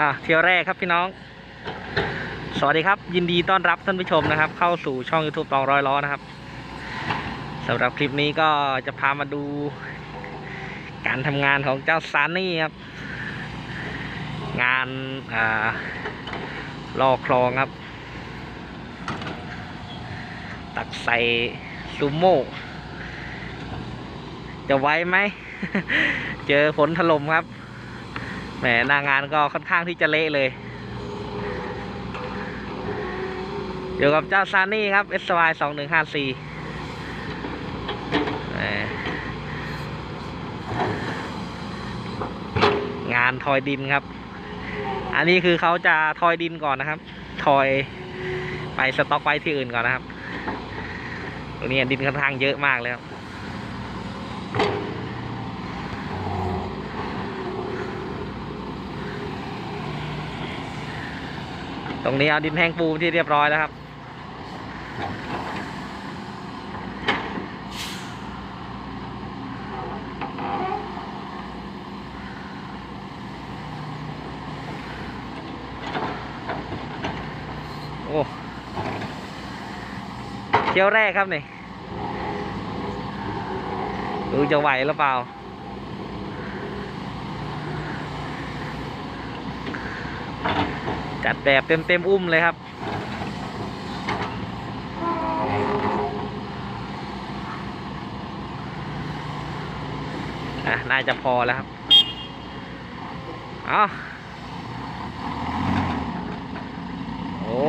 อะเที่ยวแรกครับพี่น้อง สวัสดีครับ ยินดีต้อนรับท่านผู้ชมนะครับ เข้าสู่ช่อง YouTube ตองร้อยล้อนะครับสำหรับคลิปนี้ก็จะพามาดู การทำงานของเจ้าซานนี่ครับ งานอ่าลอกคลองครับ ตักใส่ซูโม่จะไว้ไหม เจอฝนถล่มครับ แหมหน้างานก็ค่อนข้างที่จะเละเลย อยู่กับเจ้าซานี่ครับ SY 2 1 5 4งานทอยดินครับ อันนี้คือเขาจะทอยดินก่อนนะครับ ทอยไปสต็อกไว้ที่อื่นก่อนนะครับ ตรงนี้ดินค่อนข้างเยอะมากเลยครับ ตรงนี้เอาดินแห้งปูที่เรียบร้อยแล้วครับ โอ้เที่ยวแรกครับนี่ดูจะไหวหรือเปล่า จัดแบบเต็มเต็มๆอุ้มเลยครับ อะ น่าจะพอแล้วครับเอาโอ้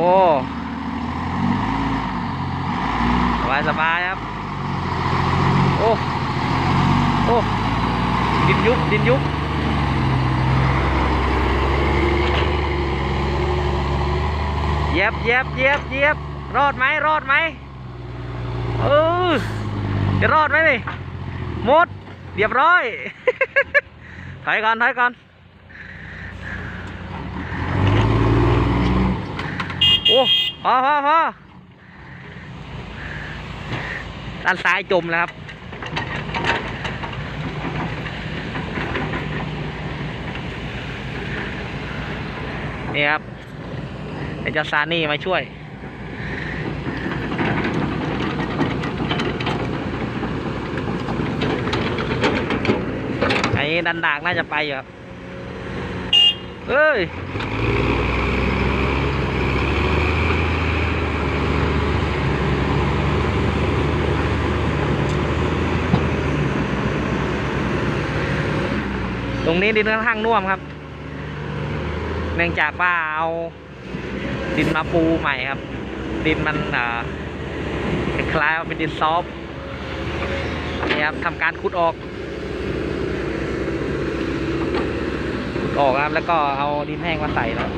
สบายสบายครับ โอ้ โอ้ ดินยุบ ดินยุบ เย็บเย็บเย็บเย็บรอดไหมรอดไหมเออจะรอดไหมนี่หมดเรียบร้อยถอยก่อนถอยก่อนโอ้พอพอพอด้านซ้ายจมแล้วครับนี่ครับ ดี๋ยวเจะซานี่มาช่วย ไอ้ดันดากน่าจะไปอยู่ครับ เอ้ยตรงนี้ดินค่อนข้างน่วมครับ เนื่องจากว่าเอา ดินมาปูใหม่ครับ ดินมันคล้ายๆเป็นดินซอฟต์นี่ครับทำการขุดออกขุดออกครับแล้วก็เอาดินแห้งมาใส่แล้ว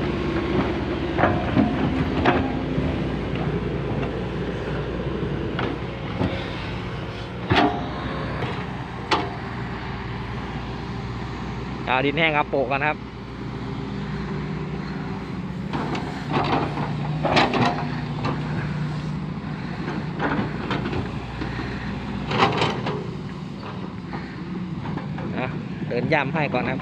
เอาดินแห้งเอาโปะกันครับ อ่ ย่ำให้ก่อนครับ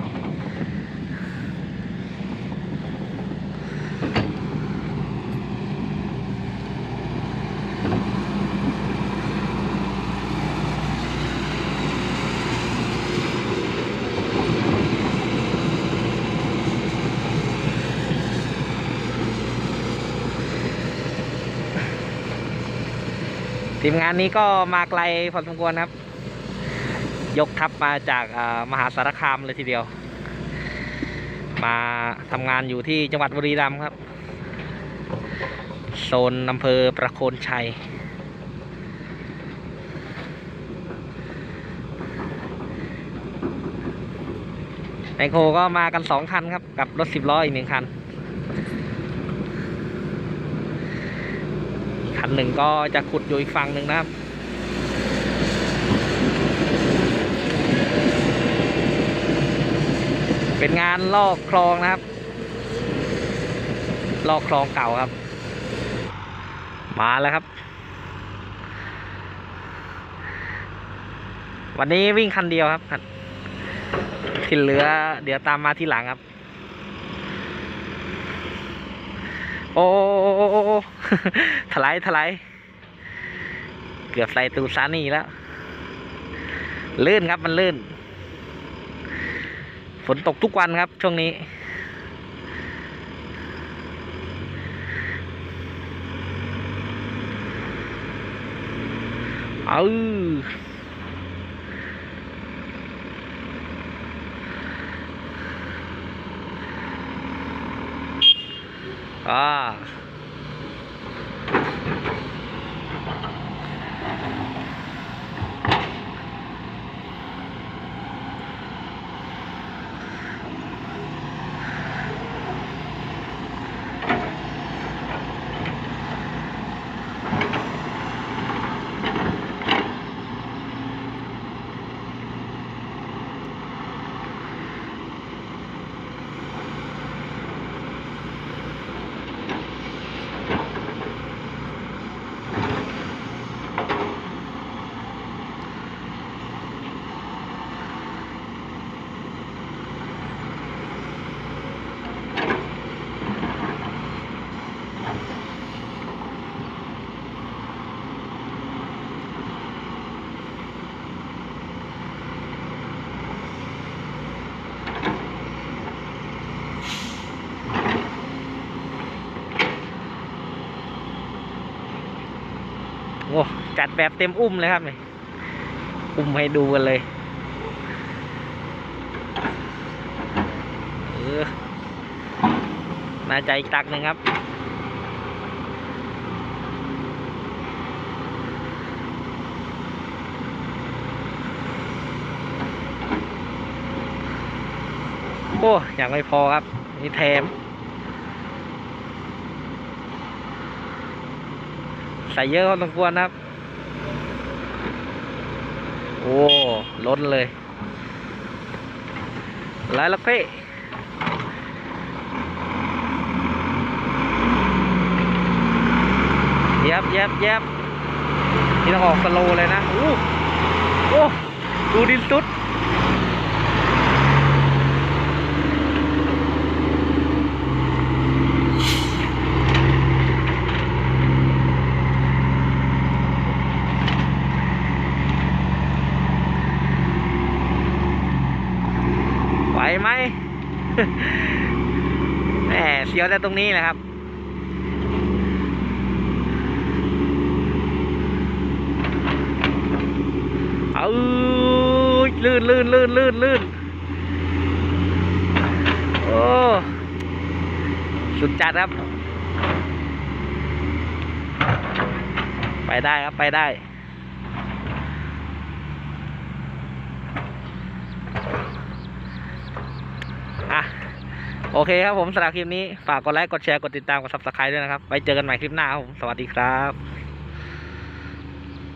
ทีมงานนี้ก็มาไกลพอสมควรครับ ยกทัพมาจากมหาสารคามเลยทีเดียว มาทำงานอยู่ที่จังหวัดบุรีรัมย์ครับ โซนอำเภอประโคนชัยไมโคก็มากันสองคันครับ กับรถสิบล้ออีกหนึ่งคัน คันหนึ่งก็จะขุดอยู่อีกฝั่งหนึ่งนะครับ เป็นงานลอกคลองนะครับ ลอกคลองเก่าครับ มาแล้วครับ วันนี้วิ่งคันเดียวครับที่เหลือ เดี๋ยวตามมาที่หลังครับโอ้โอ้โอ้โอ้โอ้ถลายถลายเกือบใส่ตูซานี่แล้ว ลื่นครับมันลื่น ฝนตกทุกวันครับช่วงนี้ เอาอ่า อ้จัดแบบเต็มอุ้มเลยครับนี่อุ้มให้ดูกันเลยเออน่าจอีกตักหนึ่งครับโอ้ยังไม่พอครับ นี่แถม ใส่เยอะพอสมควรนะครับ โอ้ล้นเลยหลายละเพ่เย็บเย็บเย็บนี่ต้องออกสโลเลยนะ โอ้โอ้ดูดินสุด ไหวไหมแหมเสียวแต่ตรงนี้แหละครับ เอาลื่นลื่นลื่นลื่นลื่นโอ้สุดจัดครับ ไปได้ครับ ไปได้ อะ โอเคครับผมสำหรับคลิปนี้ ฝากกดไลค์ กดแชร์ กดติดตาม กด subscribe ด้วยนะครับ ไว้เจอกันใหม่คลิปหน้าครับผม สวัสดีครับ